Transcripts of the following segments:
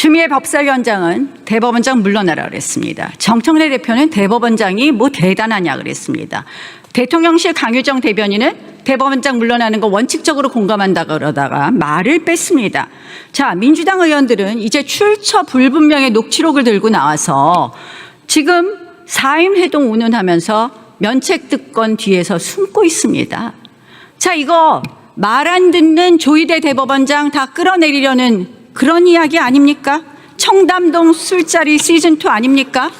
추미애 법사위원장은 대법원장 물러나라 그랬습니다. 정청래 대표는 대법원장이 뭐 대단하냐 그랬습니다. 대통령실 강유정 대변인은 대법원장 물러나는 거 원칙적으로 공감한다 그러다가 말을 뺐습니다. 자, 민주당 의원들은 이제 출처 불분명의 녹취록을 들고 나와서 지금 사임 회동 운운하면서 면책 특권 뒤에서 숨고 있습니다. 자, 이거 말 안 듣는 조희대 대법원장 다 끌어내리려는 그런 이야기 아닙니까? 청담동 술자리 시즌 2 아닙니까?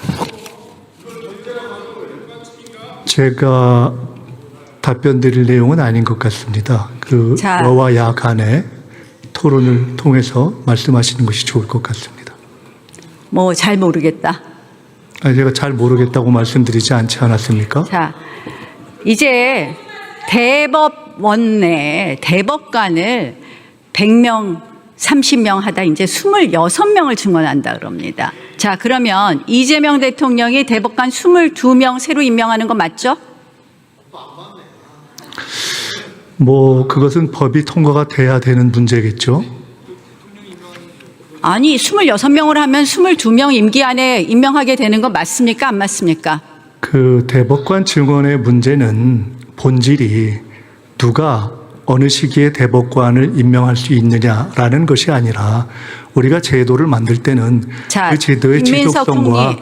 제가 답변 드릴 내용은 아닌 것 같습니다. 그 자. 여와 야 간의 토론을 통해서 말씀하시는 것이 좋을 것 같습니다. 뭐 잘 모르겠다. 아니, 제가 잘 모르겠다고 말씀드리지 않지 않았습니까? 자, 이제 대법원 내 대법관을 100명, 30명 하다 이제 26명을 증언한다 그럽니다. 자, 그러면 이재명 대통령이 대법관 22명 새로 임명하는 거 맞죠? 뭐 그것은 법이 통과가 돼야 되는 문제겠죠. 아니, 26명을 하면 22명 임기 안에 임명하게 되는 거 맞습니까? 안 맞습니까? 그 대법관 증언의 문제는 본질이 누가 어느 시기에 대법관을 임명할 수 있느냐라는 것이 아니라 우리가 제도를 만들 때는 자, 그 제도의 지속성과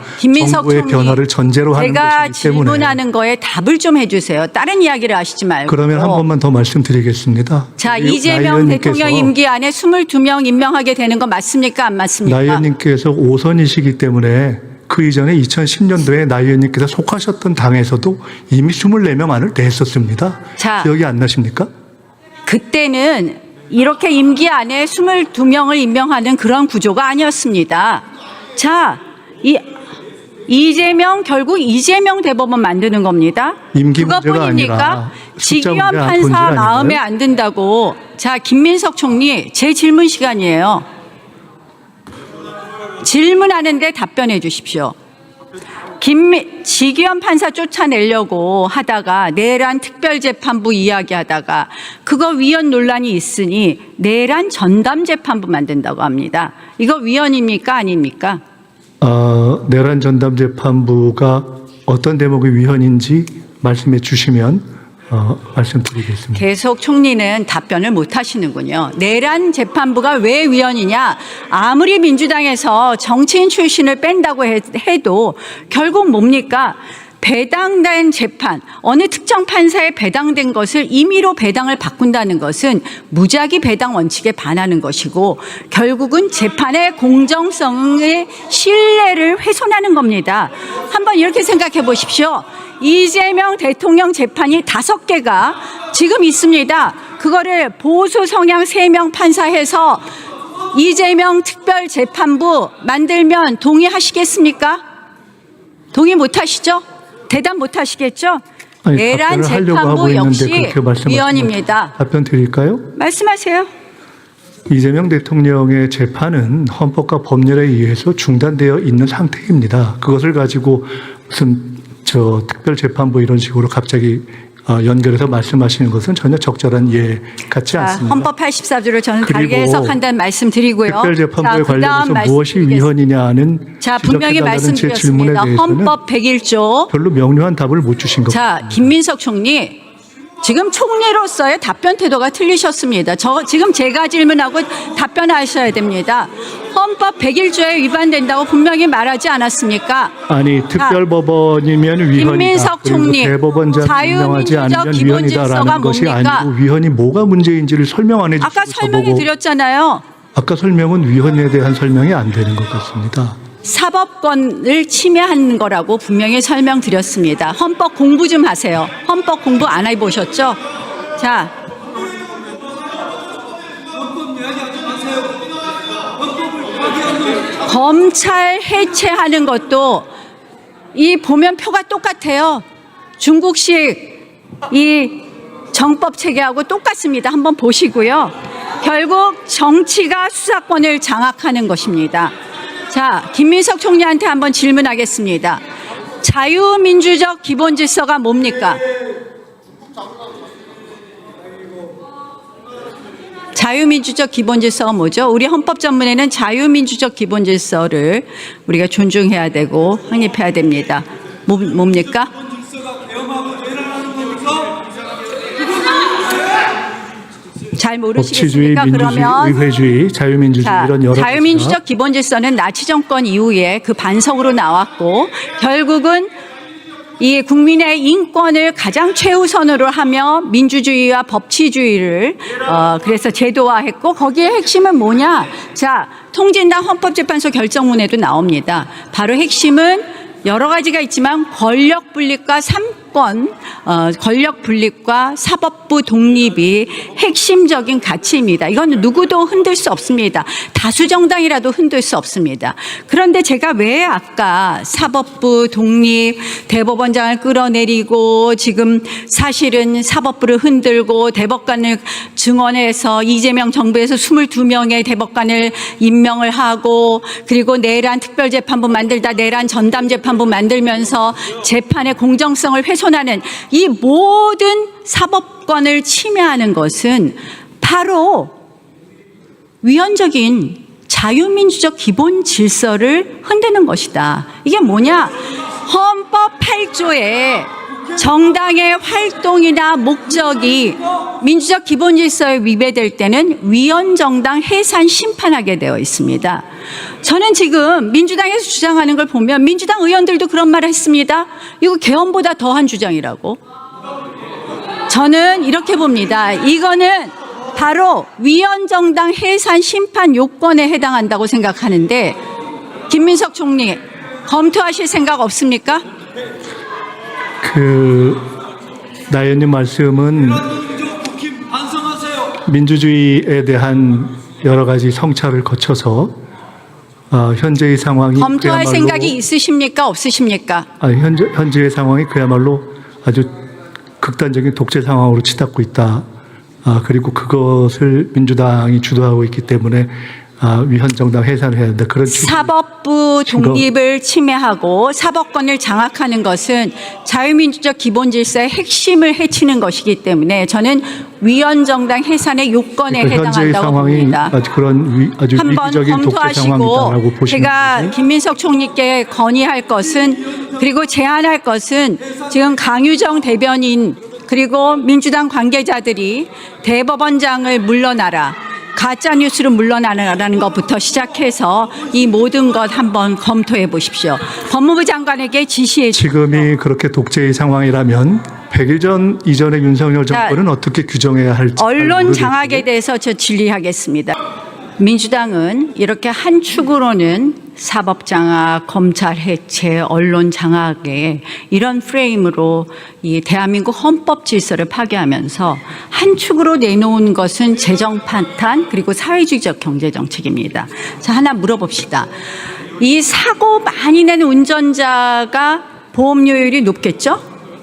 정부의 변화를 전제로 하는 제가 것이기 때문에 질문하는 거에 답을 좀 해주세요. 다른 이야기를 하시지 말고. 그러면 한 번만 더 말씀드리겠습니다. 자, 이재명 대통령 임기 안에 22명 임명하게 되는 거 맞습니까? 안 맞습니까? 나 의원님께서 오선이시기 때문에 그 이전에 2010년도에 나 의원님께서 속하셨던 당에서도 이미 24명 안을 냈었습니다. 자. 기억이 안 나십니까? 그때는 이렇게 임기 안에 22명을 임명하는 그런 구조가 아니었습니다. 자, 이 이재명 결국 이재명 대법원 만드는 겁니다. 임기 그것뿐입니까? 문제, 판사? 마음에 안 든다고. 자, 김민석 총리 제 질문 시간이에요. 질문하는데 답변해 주십시오. 김 지기현 판사 쫓아내려고 하다가 내란 특별재판부 이야기하다가 그거 위헌 논란이 있으니 내란 전담 재판부 만든다고 합니다. 이거 위헌입니까 아닙니까? 어, 내란 전담 재판부가 어떤 대목의 위헌인지 말씀해 주시면 어, 말씀드리겠습니다. 계속 총리는 답변을 못 하시는군요. 내란 재판부가 왜 위헌이냐? 아무리 민주당에서 정치인 출신을 뺀다고 해- 해도 결국 뭡니까? 배당된 재판, 어느 특정 판사에 배당된 것을 임의로 배당을 바꾼다는 것은 무작위 배당 원칙에 반하는 것이고 결국은 재판의 공정성의 신뢰를 훼손하는 겁니다. 한번 이렇게 생각해 보십시오. 이재명 대통령 재판이 다섯 개가 지금 있습니다. 그거를 보수 성향 세 명 판사해서 이재명 특별 재판부 만들면 동의하시겠습니까? 동의 못 하시죠? 대답 못 하시겠죠? 아니, 내란 답변을 하려고 하고 재판부 있는데 역시 그렇게 말씀하시면 위헌입니다. 답변 드릴까요? 말씀하세요. 이재명 대통령의 재판은 헌법과 법률에 의해서 중단되어 있는 상태입니다. 그것을 가지고 무슨 저 특별재판부 이런 식으로 갑자기 어, 연결해서 말씀하시는 것은 전혀 적절한 예 같지 자, 않습니다. 헌법 84조를 저는 다르게 해석한다는 말씀 드리고요. 특별재판부에 관련해서 무엇이. 위헌이냐는 자, 분명히 말씀드렸습니다. 헌법 101조. 별로 명료한 답을 못 주신 것 같습니다. 자, 김민석 총리. 지금 총리로서의 답변 태도가 틀리셨습니다. 저 지금 제가 질문하고 답변하셔야 됩니다. 헌법 101조에 위반된다고 분명히 말하지 않았습니까? 아니 특별법원이면 위헌이다. 김민석 총리, 대법원장 자유민주적 않으면 위헌이다라는 것이 뭡니까? 아니고 위헌이 뭐가 문제인지를 설명 안 해주시고 아까 설명해 드렸잖아요. 아까 설명은 위헌에 대한 설명이 안 되는 것 같습니다. 사법권을 침해하는 거라고 분명히 설명드렸습니다. 헌법 공부 좀 하세요. 헌법 공부 안 해보셨죠? 자. 검찰 해체하는 것도 이 보면 표가 똑같아요. 중국식 이 정법 체계하고 똑같습니다. 한번 보시고요. 결국 정치가 수사권을 장악하는 것입니다. 자, 김민석 총리한테 한번 질문하겠습니다. 자유민주적 기본 질서가 뭡니까? 자유민주적 기본질서가 뭐죠? 우리 헌법 전문에는 자유민주적 기본질서를 우리가 존중해야 되고 확립해야 됩니다. 뭐, 뭡니까? 잘 모르시겠습니까? 민주주의, 그러면 의회주의, 자유민주주의 자, 이런 여러 자유민주적 기본질서는 나치 정권 이후에 그 반성으로 나왔고 결국은 이 국민의 인권을 가장 최우선으로 하며 민주주의와 법치주의를 어 그래서 제도화했고 거기에 핵심은 뭐냐? 자, 통진당 헌법재판소 결정문에도 나옵니다. 바로 핵심은 여러 가지가 있지만 권력 분립과 삼권 어, 권력 분립과 사법부 독립이 핵심적인 가치입니다. 이건 누구도 흔들 수 없습니다. 다수 정당이라도 흔들 수 없습니다. 그런데 제가 왜 아까 사법부 독립 대법원장을 끌어내리고 지금 사실은 사법부를 흔들고 대법관을 증언해서 이재명 정부에서 22명의 대법관을 임명을 하고 그리고 내란 특별재판부 만들다 내란 전담재판부 만들면서 재판의 공정성을 훼손 하는 이 모든 사법권을 침해하는 것은 바로 위헌적인 자유민주적 기본 질서를 흔드는 것이다. 이게 뭐냐? 헌법 8조에 정당의 활동이나 목적이 민주적 기본 질서에 위배될 때는 위헌 정당 해산 심판하게 되어 있습니다. 저는 지금 민주당에서 주장하는 걸 보면 민주당 의원들도 그런 말을 했습니다. 이거 개헌보다 더한 주장이라고. 저는 이렇게 봅니다. 이거는 바로 위헌 정당 해산 심판 요건에 해당한다고 생각하는데 김민석 총리 검토하실 생각 없습니까? 그 나연님 말씀은. 민주주의에 대한 여러 가지 성찰을 거쳐서 어, 현재의 상황이 검토할 그야말로 생각이 있으십니까? 없으십니까? 아, 현재 현재의 상황이 그야말로 아주 극단적인 독재 상황으로 치닫고 있다. 아, 그리고 그것을 민주당이 주도하고 있기 때문에 아, 위헌 정당 해산을 해야 된다. 그런 취지. 사법부 독립을 침해하고 사법권을 장악하는 것은 자유민주적 기본 질서의 핵심을 해치는 것이기 때문에 저는 위헌정당 해산의 요건에 그러니까 현재의 해당한다고 상황이 봅니다. 아주 그런 위, 아주 한번 위기적인 독재 상황이다라고 검토하시고 제가. 김민석 총리께 건의할 것은 그리고 제안할 것은 지금 강유정 대변인 그리고 민주당 관계자들이 대법원장을 물러나라 가짜 뉴스로 물러나라는 것부터 시작해서 이 모든 것 한번 검토해 보십시오. 법무부 장관에게 지시해 주 지금이 그렇게 독재의 상황이라면 100일 전 이전의 윤석열 자, 정권은 어떻게 규정해야 할지 잘 언론 장악에 대해서 저 질의하겠습니다. 민주당은 이렇게 한 축으로는 사법 장악, 검찰 해체, 언론 장악에 이런 프레임으로 이 대한민국 헌법 질서를 파괴하면서 한 축으로 내놓은 것은 재정 파탄 그리고 사회주의적 경제 정책입니다. 자 하나 물어봅시다. 이 사고 많이 낸 운전자가 보험료율이 높겠죠?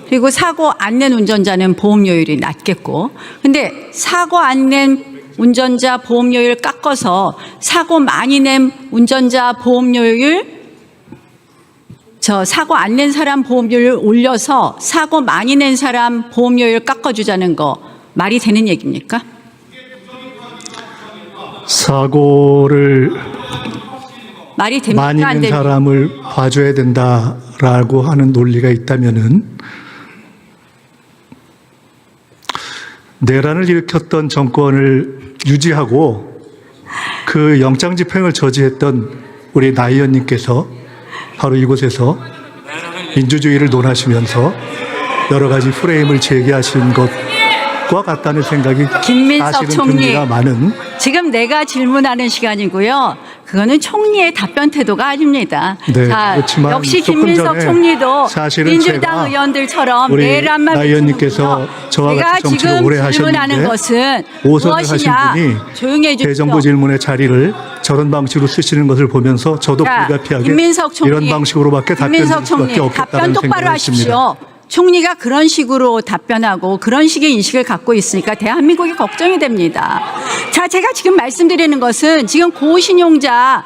그리고 사고 안 낸 운전자는 보험료율이 낮겠고. 근데 사고 안낸 운전자 보험료율 깎아서 사고 많이 낸 운전자 보험료율 저 사고 안 낸 사람 보험료율 올려서 사고 많이 낸 사람 보험료율 깎아주자는 거 말이 되는 얘기입니까? 사고를 말이 됩니까? 많이 안 낸 됩니까? 사람을 봐줘야 된다라고 하는 논리가 있다면은 내란을 일으켰던 정권을 유지하고 그 영장 집행을 저지했던 우리 나 의원님께서 바로 이곳에서 민주주의를 논하시면서 여러 가지 프레임을 제기하신 것과 같다는 생각이 김민석 총리. 많은 지금 내가 질문하는 시간이고요. 그거는 총리의 답변 태도가 아닙니다. 네, 자, 그렇지만 역시 조금 김민석 전에 총리도 사실은 민주당 제가 의원들처럼 우리 내란만 나 의원님께서. 저와 제가 같이 정치를 지금 오래 질문하는 하셨는데 것은 오선을 하신 무엇이냐? 분이 조용히 해주십시오. 대정부 질문의 자리를 저런 방식으로 쓰시는 것을 보면서 저도 자, 불가피하게 김민석 총리, 이런 방식으로밖에 답변 드릴 김민석 총리, 수밖에 없겠다는 똑바로 생각을 했습니다. 하십시오. 총리가 그런 식으로 답변하고 그런 식의 인식을 갖고 있으니까 대한민국이 걱정이 됩니다. 자, 제가 지금 말씀드리는 것은 지금 고신용자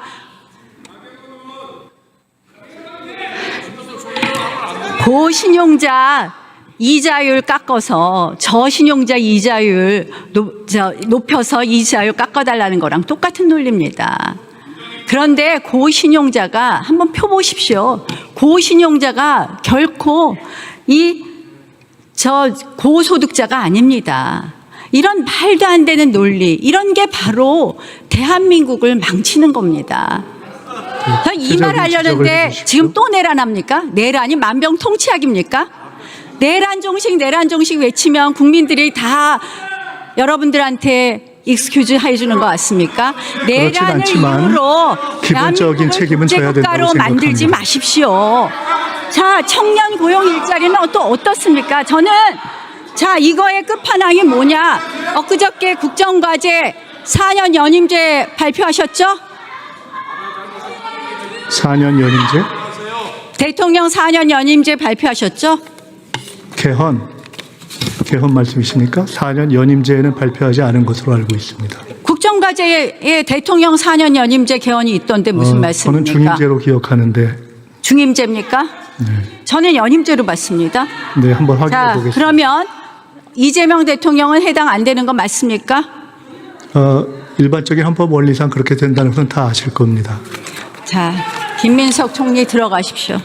고신용자 이자율 깎아서 저신용자 이자율 높, 저, 높여서 이자율 깎아달라는 거랑 똑같은 논리입니다. 그런데 고신용자가 한번 펴보십시오. 고신용자가 결코 이 저 고소득자가 아닙니다. 이런 말도 안 되는 논리, 이런 게 바로 대한민국을 망치는 겁니다. 이말 구체적인 지적을 하려는데. 지금 또 내란합니까? 내란이 만병통치약입니까? 내란 종식, 내란 종식 외치면 국민들이 다 여러분들한테 익스큐즈 해주는 것 같습니까? 내란을 이유로 기본적인 책임은 져야 된다고 국가로 만들지 생각합니다. 마십시오. 자, 청년 고용 일자리는 또 어떻습니까? 저는 자, 이거의 끝판왕이 뭐냐? 엊그저께 국정과제 4년 연임제 발표하셨죠? 4년 연임제, 대통령 4년 연임제 발표하셨죠? 개헌, 개헌 말씀이십니까? 4년 연임제는 발표하지 않은 것으로 알고 있습니다. 국정과제에 대통령 4년 연임제 개헌이 있던데 무슨 어, 저는 말씀입니까? 중임제로 기억하는데, 중임제입니까? 저는 연임제로 봤습니다. 네, 한번 확인해 자, 보겠습니다. 그러면 이재명 대통령은 해당 안 되는 거 맞습니까? 어, 일반적인 헌법 원리상 그렇게 된다는 것은 다 아실 겁니다. 자, 김민석 총리 들어가십시오.